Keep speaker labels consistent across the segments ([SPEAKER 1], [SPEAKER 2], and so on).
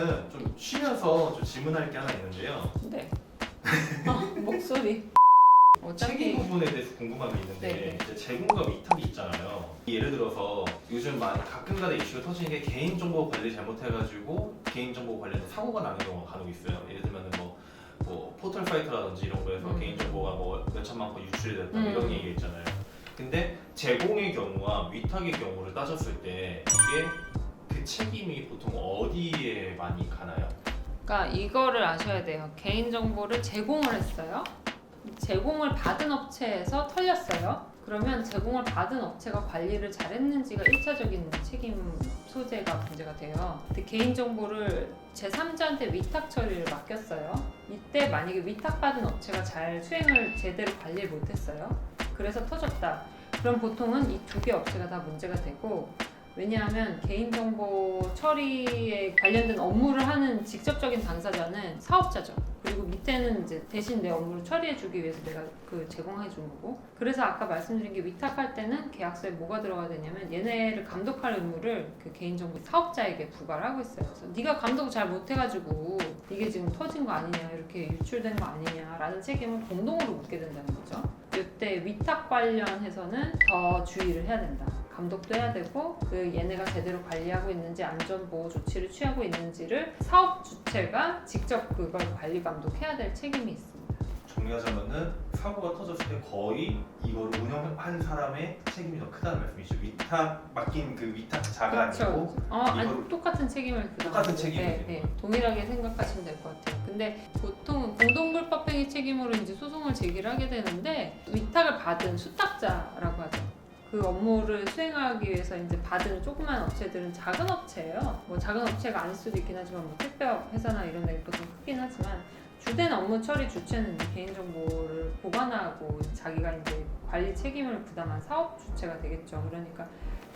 [SPEAKER 1] 일단은 좀 쉬면서 좀 질문할 게 하나 있는데요. 네. 아, 목소리.
[SPEAKER 2] 책임 부분에 대해서 궁금한 게 있는데
[SPEAKER 1] 네, 네.
[SPEAKER 2] 이제 제공과 위탁이 있잖아요. 예를 들어서 요즘 많이 가끔가다 이슈가 터지는 게 개인정보 관리 잘못해가지고 개인정보 관련해서 사고가 나는 경우가 간혹 있어요. 예를 들면 뭐, 뭐 포털 사이트라든지 이런 거에서
[SPEAKER 1] 음.
[SPEAKER 2] 개인정보가 뭐 몇천만 건 유출이 됐다 뭐
[SPEAKER 1] 음.
[SPEAKER 2] 이런 얘기가 있잖아요. 근데 제공의 경우와 위탁의 경우를 따졌을 때 이게 그 책임이 보통 어디에 많이 가나요?
[SPEAKER 1] 그러니까 이거를 아셔야 돼요. 개인 정보를 제공을 했어요. 제공을 받은 업체에서 털렸어요. 그러면 제공을 받은 업체가 관리를 잘했는지가 1차적인 책임 소재가 문제가 돼요. 근데 개인 정보를 제3자한테 위탁 처리를 맡겼어요. 이때 만약에 위탁받은 업체가 잘 수행을 제대로 관리를 못했어요. 그래서 터졌다. 그럼 보통은 이 두 개 업체가 다 문제가 되고 왜냐하면 개인정보 처리에 관련된 업무를 하는 직접적인 당사자는 사업자죠. 그리고 밑에는 이제 대신 내 업무를 처리해주기 위해서 내가 그 제공해준 거고. 그래서 아까 말씀드린 게 위탁할 때는 계약서에 뭐가 들어가야 되냐면 얘네를 감독할 의무를 그 개인정보 사업자에게 부과를 하고 있어요. 그래서 네가 감독을 잘 못해가지고 이게 지금 터진 거 아니냐, 이렇게 유출된 거 아니냐라는 책임을 공동으로 묻게 된다는 거죠. 이때 위탁 관련해서는 더 주의를 해야 된다. 감독도 해야 되고 그 얘네가 제대로 관리하고 있는지 안전 보호 조치를 취하고 있는지를 사업 주체가 직접 그걸 관리 감독해야 될 책임이 있습니다.
[SPEAKER 2] 정리하자면은 사고가 터졌을 때 거의 이거를 운영한 사람의 책임이 더 크다는 말씀이시죠. 위탁 맡긴 그 위탁자가 아니고
[SPEAKER 1] 어, 아니, 똑같은 책임을 부담하고,
[SPEAKER 2] 똑같은 책임이
[SPEAKER 1] 네, 네. 동일하게 생각하시면 될 것 같아요. 근데 보통은 공동불법행위 책임으로 이제 소송을 제기를 하게 되는데 위탁을 받은 수탁자라고 하죠. 그 업무를 수행하기 위해서 이제 받은 조그만 업체들은 작은 업체예요. 뭐 작은 업체가 아닐 수도 있긴 하지만 뭐 택배 회사나 이런 데가 보통 크긴 하지만 주된 업무 처리 주체는 개인정보를 보관하고 자기가 이제 관리 책임을 부담한 사업 주체가 되겠죠. 그러니까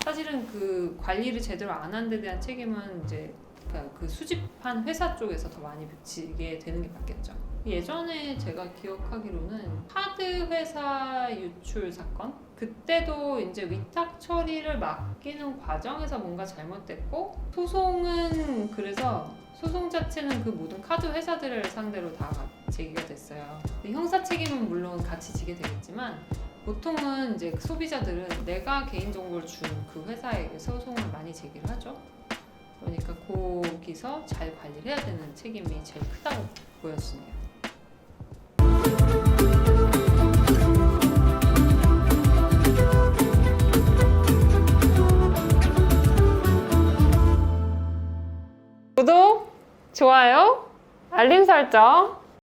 [SPEAKER 1] 사실은 그 관리를 제대로 안 한 데 대한 책임은 이제 그러니까 그 수집한 회사 쪽에서 더 많이 붙이게 되는 게 맞겠죠. 예전에 제가 기억하기로는 카드 회사 유출 사건 그때도 이제 위탁 처리를 맡기는 과정에서 뭔가 잘못됐고 소송은 그래서 소송 자체는 그 모든 카드 회사들을 상대로 다 제기가 됐어요. 형사 책임은 물론 같이 지게 되겠지만 보통은 이제 소비자들은 내가 개인 정보를 준 그 회사에게 소송을 많이 제기를 하죠. 그러니까 거기서 잘 관리를 해야 되는 책임이 제일 크다고 보였습니다. 구독, 좋아요, 알림 설정